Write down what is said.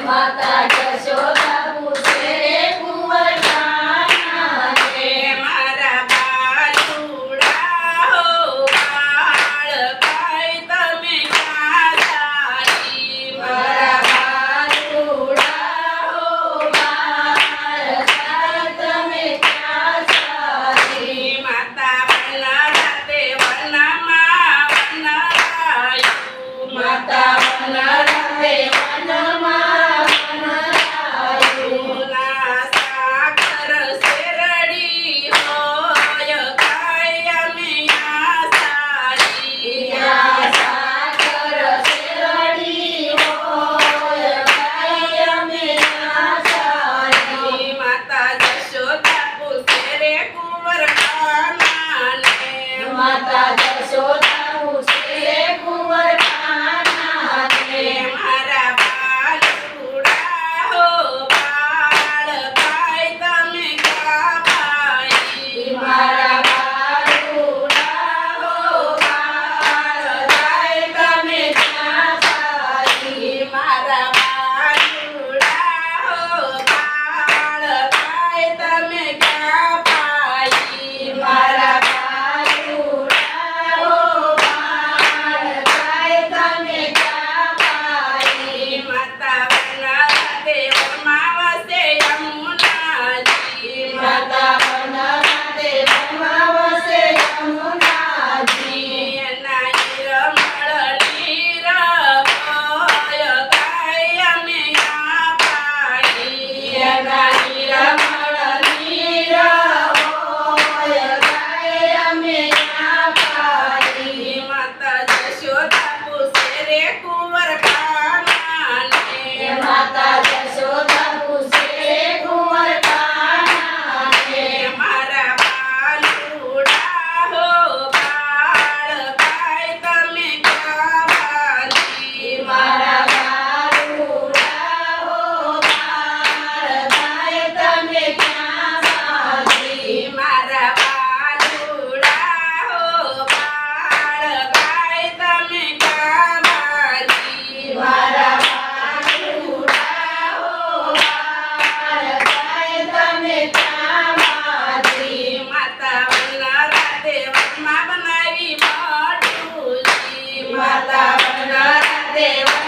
માતા જશોદા रे कुंवर माता जशोदा માતા વનરા દેવ